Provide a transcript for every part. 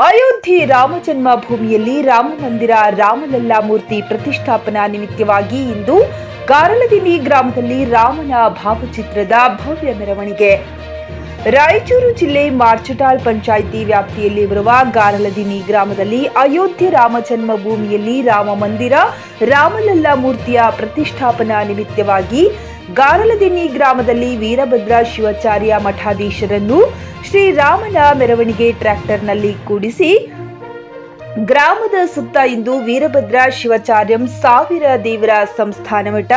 ಅಯೋಧ್ಯೆ ರಾಮ ಜನ್ಮಭೂಮಿಯಲ್ಲಿ ರಾಮ ಮಂದಿರ ರಾಮಲಲ್ಲಾ ಮೂರ್ತಿ ಪ್ರತಿಷ್ಠಾಪನಾ ನಿಮಿತ್ತವಾಗಿ ಇಂದು ಗಾರಲದಿನಿ ಗ್ರಾಮದಲ್ಲಿ ರಾಮನ ಭಾವಚಿತ್ರದ ಭವ್ಯ ಮೆರವಣಿಗೆ. ರಾಯಚೂರು ಜಿಲ್ಲೆ ಮಾರ್ಚಟಾಳ್ ಪಂಚಾಯಿತಿ ವ್ಯಾಪ್ತಿಯಲ್ಲಿ ಬರುವ ಗಾರಲದಿನಿ ಗ್ರಾಮದಲ್ಲಿ ಅಯೋಧ್ಯೆ ರಾಮ ಜನ್ಮಭೂಮಿಯಲ್ಲಿ ರಾಮ ಮಂದಿರ ರಾಮಲಲ್ಲಾ ಮೂರ್ತಿಯ ಪ್ರತಿಷ್ಠಾಪನಾ ನಿಮಿತ್ತವಾಗಿ ಗಾರಲದಿನ್ನಿ ಗ್ರಾಮದಲ್ಲಿ ವೀರಭದ್ರ ಶಿವಾಚಾರ್ಯ ಮಠಾಧೀಶರನ್ನು ಶ್ರೀರಾಮನ ಮೆರವಣಿಗೆ ಟ್ರ್ಯಾಕ್ಟರ್ನಲ್ಲಿ ಕೂಡಿಸಿ ಗ್ರಾಮದ ಸುತ್ತ ಇಂದು ವೀರಭದ್ರ ಶಿವಾಚಾರ್ಯಂ ಸಾವಿರ ದೇವರ ಸಂಸ್ಥಾನ ಮಠ.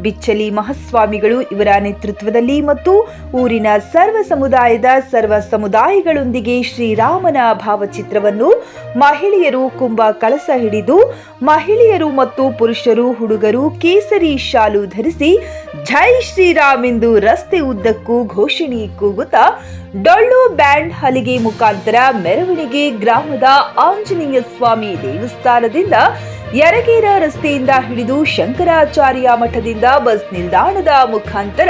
ಬಿಚ್ಚಲಿ ಮಹಾಸ್ವಾಮಿಗಳು ಇವರ ನೇತೃತ್ವದಲ್ಲಿ ಮತ್ತು ಊರಿನ ಸರ್ವ ಸಮುದಾಯದ ಸರ್ವ ಸಮುದಾಯಗಳೊಂದಿಗೆ ಶ್ರೀರಾಮನ ಭಾವಚಿತ್ರವನ್ನು ಮಹಿಳೆಯರು ಕುಂಭ ಕಳಸ ಹಿಡಿದು, ಮಹಿಳೆಯರು ಮತ್ತು ಪುರುಷರು, ಹುಡುಗರು ಕೇಸರಿ ಶಾಲು ಧರಿಸಿ, ಜೈ ಶ್ರೀರಾಮ್ ಎಂದು ರಸ್ತೆ ಉದ್ದಕ್ಕೂ ಘೋಷಣೆ ಕೂಗುತ್ತಾ ಡೊಳ್ಳು ಬ್ಯಾಂಡ್ ಹಲಿಗೆ ಮುಖಾಂತರ ಮೆರವಣಿಗೆ ಗ್ರಾಮದ ಆಂಜನೇಯ ಸ್ವಾಮಿ ದೇವಸ್ಥಾನದಿಂದ ಯರಗೇರ ರಸ್ತೆಯಿಂದ ಹಿಡಿದು ಶಂಕರಾಚಾರ್ಯ ಮಠದಿಂದ ಬಸ್ ನಿಲ್ದಾಣದ ಮುಖಾಂತರ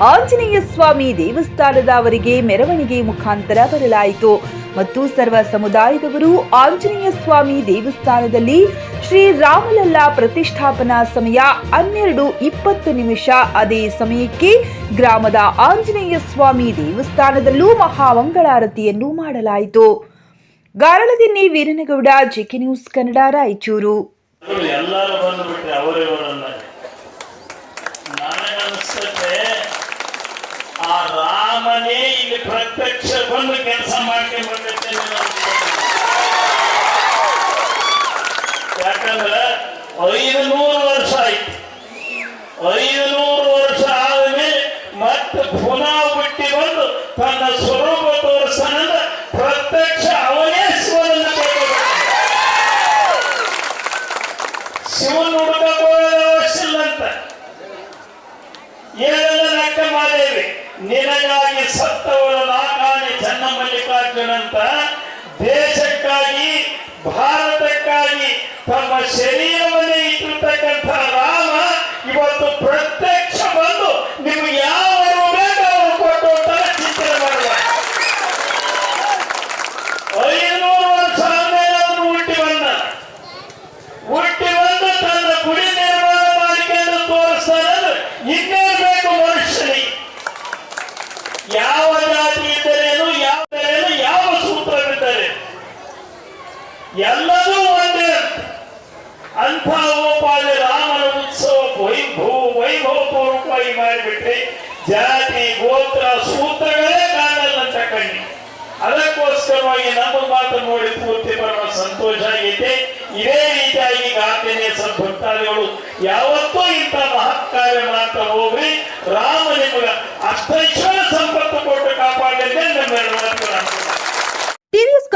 ಆಂಜನೇಯ ಸ್ವಾಮಿ ದೇವಸ್ಥಾನದವರೆಗೆ ಮೆರವಣಿಗೆ ಮುಖಾಂತರ ಬರಲಾಯಿತು. ಮತ್ತು ಸರ್ವ ಸಮುದಾಯದವರು ಆಂಜನೇಯ ಸ್ವಾಮಿ ದೇವಸ್ಥಾನದಲ್ಲಿ ಶ್ರೀ ರಾಮಲಲ್ಲಾ ಪ್ರತಿಷ್ಠಾಪನಾ ಸಮಯ ಹನ್ನೆರಡು ಇಪ್ಪತ್ತು ನಿಮಿಷ. ಅದೇ ಸಮಯಕ್ಕೆ ಗ್ರಾಮದ ಆಂಜನೇಯ ಸ್ವಾಮಿ ದೇವಸ್ಥಾನದಲ್ಲೂ ಮಹಾಮಂಗಳಾರತಿಯನ್ನು ಮಾಡಲಾಯಿತು. Garaladinni Veeranagouda JK news Kannada Raichur. ಎಲ್ಲರೂ ವರ್ಷ ಆಯ್ತು. ಐದು ನೂರು ವರ್ಷ ಆದ್ಮೇಲೆ ಮತ್ತೆ ಪುನಃ ಬಿಟ್ಟಿ ಬಂದು ತನ್ನ ಸ್ವರೂಪ ಏನೆಲ್ಲ ನಕ್ಕ ಮಾಡಿದ್ವಿ ನಿನಗಾಗಿ ಸತ್ತವರ ನಾಕಾಣಿ ಚನ್ನ ದೇಶಕ್ಕಾಗಿ ಭಾರತಕ್ಕಾಗಿ ತಮ್ಮ ಶರೀರವನ್ನೇ ಎಲ್ಲರೂ ಒಂದೇ. ಅಂಥ ಉಪಾದಿ ರಾಮನ ಉತ್ಸವ ವೈಭವ, ವೈಭವಪೂರ್ವಕವಾಗಿ ಮಾಡಿಬಿಟ್ರೆ ಜಾತಿ, ಗೋತ್ರ, ಸೂತ್ರಗಳೇ ಕಾಣಲ್ಲ ಅಂತ ಕಣ್ಣಿ. ಅದಕ್ಕೋಸ್ಕರವಾಗಿ ನಮ್ಮ ಮಾತು ನೋಡಿ ಪೂರ್ತಿ ಬರುವ ಸಂತೋಷ ಆಗೈತೆ. ಇದೇ ರೀತಿಯಾಗಿ ಗಾಂಧಿನೇ ಭಕ್ತಾದಿಗಳು ಯಾವತ್ತೂ ಇಂಥ ಮಹತ್ಕಾರ ಕಾರ್ಯ ಮಾಡ್ತಾ ಹೋಗ್ರಿ. ರಾಮ ನಿಮಗ ಅಷ್ಟೈಶ್ವರ ಸಂಪತ್ತು ಕೊಟ್ಟು ಕಾಪಾಡಲಿದೆ ನಮ್ಮ ಮಾತು ನಾನು ಟಿವಿಎಸ್